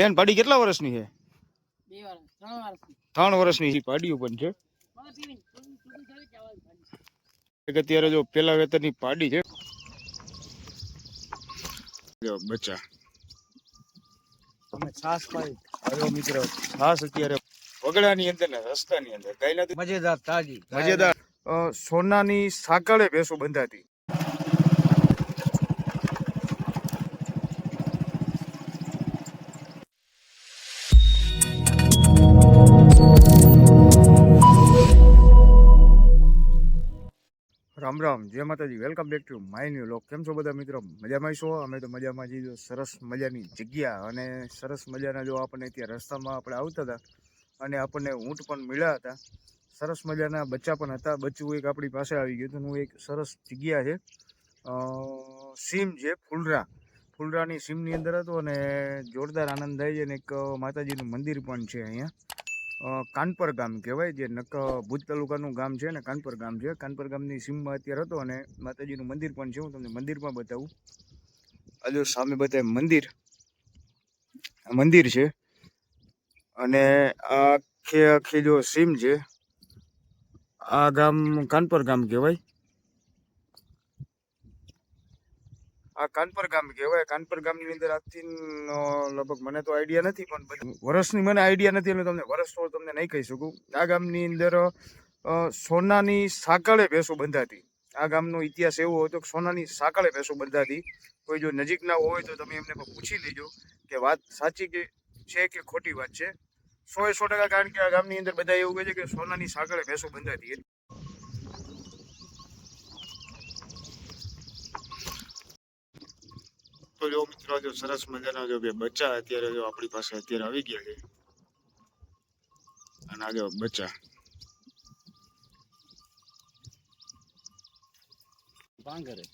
ભૈયાની પાડી કેટલા વર્ષની છે? ત્રણ વાર વર્ષની પાડીઓ પણ છે. અત્યારે જો પેલા વેતરની પાડી છે. જો બચ્ચા. અમે છાસ પાઈ આવ્યો મિત્ર. ખાસ અત્યારે વગડાની અંદર ને રસ્તાની અંદર. કઈ નથી. મજેદાર તાજી. મજેદાર. સોનાની સાંકળે ભેંસો બંધાતી. રામ રામ જય માતાજી. Welcome back to my new લોક કેમ છો બધા મિત્રો? મજામાં છો? અમે તો મજામાં જઈએ સરસ મજાની જગ્યા અને સરસ મજાના જો આપણને ત્યાં રસ્તામાં આપણે આવતા હતા અને આપણને ઊંટ પણ મળ્યા હતા. સરસ મજાના બચ્ચા પણ હતા. બચ્ચું એક આપણી પાસે આવી ગયું હતું. એક સરસ જગ્યા છે. સીમ છે ફૂલરા. ફૂલરાની સીમની અંદર હતું અને જોરદાર આનંદ થાય છે અને એક માતાજીનું મંદિર પણ છે અહીંયા. કાનપર ગામ કહેવાય જે નક, ભુજ તાલુકાનું ગામ છે ને કાનપર ગામ છે. કાનપર ગામની સીમમાં અત્યારે હતો અને માતાજીનું મંદિર પણ છે. હું તમને મંદિરમાં બતાવું. આજો સામે બતાવે મંદિર. મંદિર છે અને આખે આખી જો સીમ છે. આ ગામ કાનપર ગામ કહેવાય. આ કાનપર ગામ કહેવાય. કાનપર ગામની અંદર આજથી લગભગ મને તો આઈડિયા નથી, પણ વર્ષની મને આઈડિયા નથી એટલે તમને વર્ષ તો તમને નહીં કહી શકું. આ ગામની અંદર સોનાની સાંકળે ભેંસો બંધાતી. આ ગામનો ઇતિહાસ એવો હતો કે સોનાની સાંકળે ભેંસો બંધાતી. કોઈ જો નજીકના હોય તો તમે એમને પૂછી લેજો કે વાત સાચી કે છે કે ખોટી વાત છે. સો એ સો ટકા કારણ કે આ ગામની અંદર બધા એવું કહે છે કે સોનાની સાંકળે ભેંસો બંધાતી. તો જો મિત્રો જો સરસ મજાના જો બે બચ્ચા અત્યારે જો આપણી પાસે અત્યારે આવી ગયા છે. અને આ જો બચ્ચા. ભાંગરે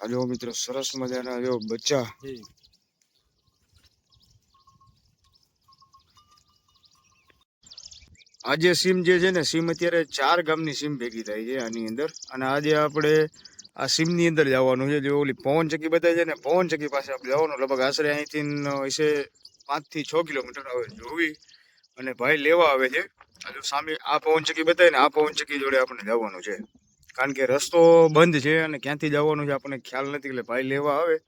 આ જો મિત્રો સરસ મજાના જો બચ્ચા. આજે સીમ જે છે ને સીમ અત્યારે ચાર ગામની સીમ ભેગી થાય છે આની અંદર. અને આજે આપણે આ સીમની અંદર જવાનું છે. જે ઓલી પવન ચક્કી બતાવી છે ને, પવન ચક્કી પાસે આપણે જવાનું. લગભગ આશરે અહીંથી હશે, પાંચથી છ કિલોમીટર આવે જોવી. અને ભાઈ લેવા આવે છે. આ જો સામે આ પવન ચક્કી બતાવી ને, આ પવન ચક્કી જોડે આપણે જવાનું છે. કારણ કે રસ્તો બંધ છે અને ક્યાંથી જવાનું છે આપણને ખ્યાલ નથી. એટલે ભાઈ લેવા આવે.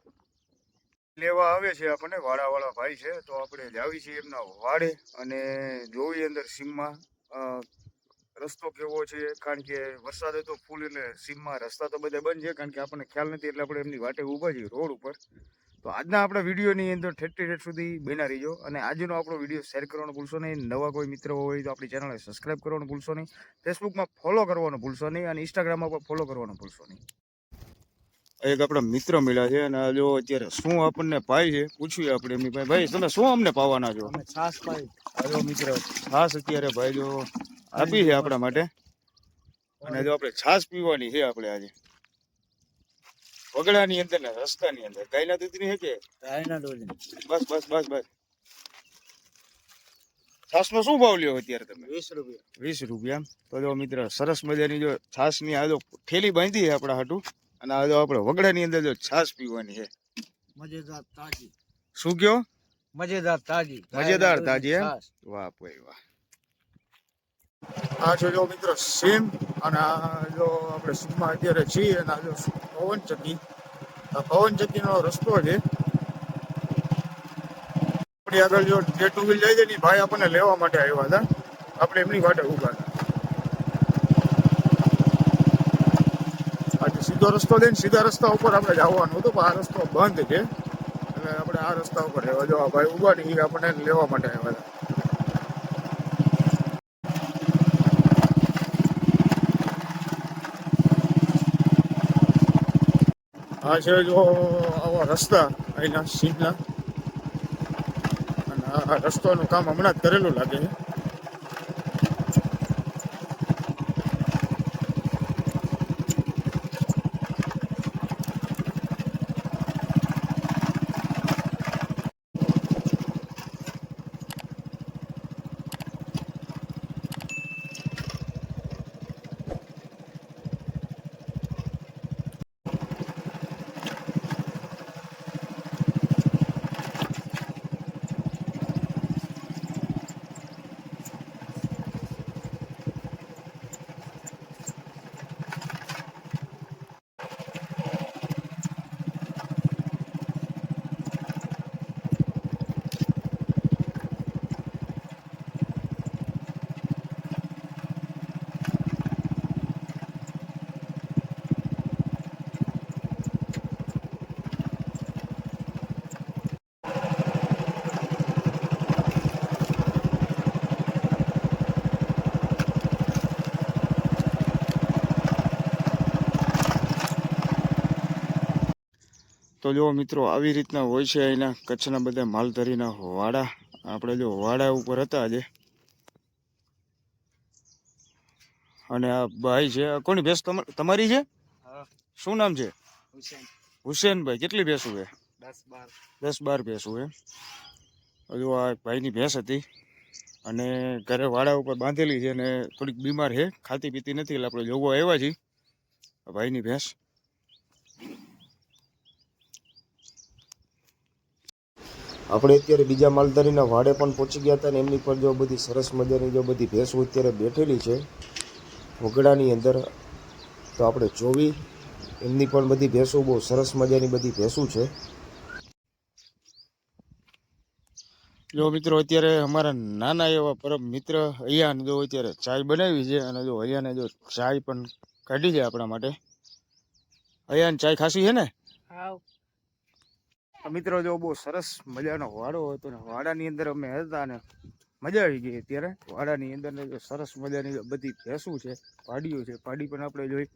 લેવા આવે છે આપણને, વાળાવાળા ભાઈ છે. તો આપણે જાવી છીએ એમના વાડે અને જોવી અંદર સીમમાં રસ્તો કેવો છે? કારણ કે વરસાદ તો ફૂલ એટલે સીમમાં રસ્તા તો બધા બંધ છે કારણ કે આપણને ખ્યાલ નથી એટલે આપણે એમની વાટે ઊભા છીએ રોડ ઉપર. તો આજના આપણા વિડીયોની અંદર ઠેઠ ઠેઠ સુધી બેના રહીજો અને આજનો આપણો વીડિયો શેર કરવાનું ભૂલશો નહીં. નવા કોઈ મિત્રો હોય તો આપણી ચેનલને સબસ્ક્રાઈબ કરવાનું ભૂલશો નહીં. ફેસબુકમાં ફોલો કરવાનું ભૂલશો નહીં અને ઇન્સ્ટાગ્રામમાં પણ ફોલો કરવાનું ભૂલશો નહીં. એક આપણા મિત્ર મળ્યા છે અને આ જો અત્યારે શું આપણને પાય છે પૂછ્યું આપણે એમની પાસે. ભાઈ તમે શું અમને પાવાના છો? અમે છાસ પાય આવ્યો મિત્ર ખાસ અત્યારે ભાઈ જો આપી છે આપણા માટે. અને જો આપણે છાશ પીવાની છે આપણે આજે. વગડાની અંદર ને રસ્તાની અંદર. ગાયના દૂધની છે કે? ગાયના બસ બસ બસ બસ. છાશનો શું ભાવ લ્યો અત્યારે તમે? વીસ રૂપિયા. વીસ રૂપિયા તો જો મિત્ર સરસ મજાની જો છાશની આ જો થેલી બાંધી છે આપણા હાટું. અને આ જો આપણે વગડાની અંદર જો છાશ પીવાની છે. મજેદાર તાજી. શું કયો? મજેદાર તાજી. મજેદાર તાજી, વાહ ભાઈ વાહ. આ છે જો મિત્રો સીમ અને આ જો આપણે સીમમાં અત્યારે છીએ અને આ જો પવન ચક્કી આ પવન ચક્કીનો રસ્તો છે. આપણી આગળ જો જે ટુ વ્હીલ જાય છે ને ભાઈ આપણને લેવા માટે આવ્યા હતા. આપણે એમની માટે ઊભા હતા. આજે સીધો રસ્તો લઈને સીધા રસ્તા ઉપર આપણે જવાનું હતું, પણ આ રસ્તો બંધ છે. એટલે આપણે આ રસ્તા ઉપર રહેવા જો ભાઈ ઊભા ઈ આપણને લેવા માટે આવ્યા હતા. આ છે જો આવા રસ્તા અહીંના સીટના અને આ રસ્તાનું કામ હમણાં જ કરેલું લાગે છે તો જો મિત્રો આવી રીતના હોય છે અહીંના કચ્છના બધા માલધારીના વાડા આપણે જો વાડા ઉપર હતા આજે. અને આ ભાઈ છે કોની ભેંસ તમા- તમારી છે? શું નામ છે? હુસેન. હુસેનભાઈ કેટલી ભેંસું છે દસ બાર. ભેંસું એમ. હજુ આ ભાઈની ભેંસ હતી. અને ઘરે વાડા ઉપર બાંધેલી છે અને થોડીક બીમાર છે. ખાતી પીતી નથી એટલે આપણે જોવા આવ્યા છીએ ભાઈની ભેંસ. આપણે અત્યારે બીજા માલધારીના વાડે પણ પહોંચી ગયા હતા ને એમની પર જો બધી સરસ મજાની જો બધી ભેંસો અત્યારે બેઠેલી છે વગડાની અંદર તો આપણે જોવી. એમની પણ બધી ભેંસો બહુ સરસ મજાની બધી ભેંસો છે. જો મિત્રો અત્યારે અમારા નાના એવા પરમ મિત્ર અયાન જો અત્યારે ચાય બનાવી છે અને જો અયાને જો ચાય પણ કાઢી છે આપણા માટે. અયાન ચાય ખાસી છે ને? આ મિત્રો જો બહુ સરસ મજાનો વાડો હતો ને વાડાની અંદર અમે હતા ને મજા આવી ગઈ અત્યારે. વાડાની અંદર જો સરસ મજાની બધી ભેંસું છે પાડીઓ છે પાડી પણ આપણે જોઈ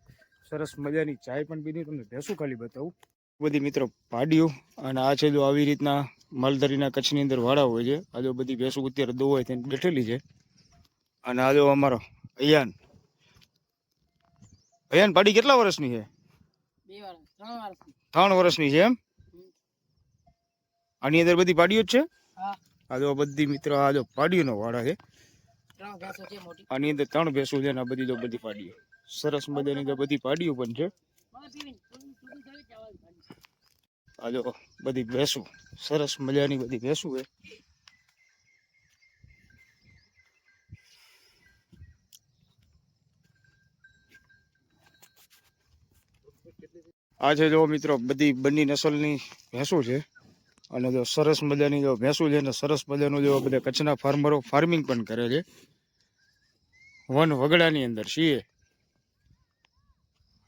સરસ મજાની ચાય પણ પીધી. તમને ભેંસું ખાલી બતાવું. બધી મિત્રો પાડીઓ અને આ છે જો આવી રીતના માલધારીના કચ્છની અંદર વાડા હોય છે. આ જો બધી ભેંસું અત્યારે દોવાય થઈને બેઠેલી છે. અને આ જો અમારો અયાન. અયાન પાડી કેટલા વર્ષની છે? ત્રણ વર્ષની છે એમ? આની અંદર બધી પાડીઓ જ છે? હા. આ જો બધી મિત્રો આ જો પાડીઓનો વાડા છે. ત્રણ ભેંસો છે મોટી. આની અંદર ત્રણ ભેંસો છે ને આ બધી જો બધી પાડીઓ. સરસ મજાની તો બધી પાડીઓ પણ છે. મને પીવીને થોડું થોડું થયું જ આવાજ ખાલી. આ જો બધી ભેંસો સરસ મજાની બધી ભેંસો છે. આ છે જો મિત્રો બધી બંની નસલની ભેંસો છે. અને જો સરસ મજાની જો ભેંસું છે ને સરસ મજાનું જો બધા કચ્છના ફાર્મરો ફાર્મિંગ પણ કરે છે. વન વગડાની અંદર છીએ.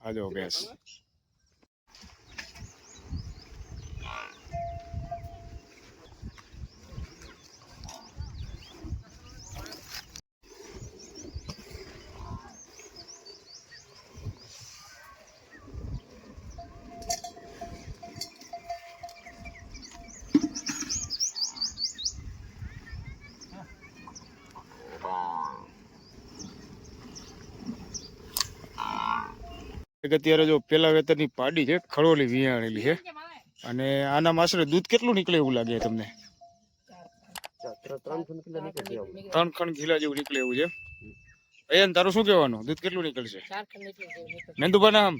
આ જો ભેંસ. એક અત્યારે જો પેલા વેતરની પાડી છે ખડોલી વિયાણેલી છે. અને આના આશરે દૂધ કેટલું નીકળે એવું લાગે તમને? ત્રણ ખણ ઘીલા જેવું નીકળે એવું છે. અયન તારું શું કહેવાનું? દૂધ કેટલું નીકળશે. નંદુભાના આમ?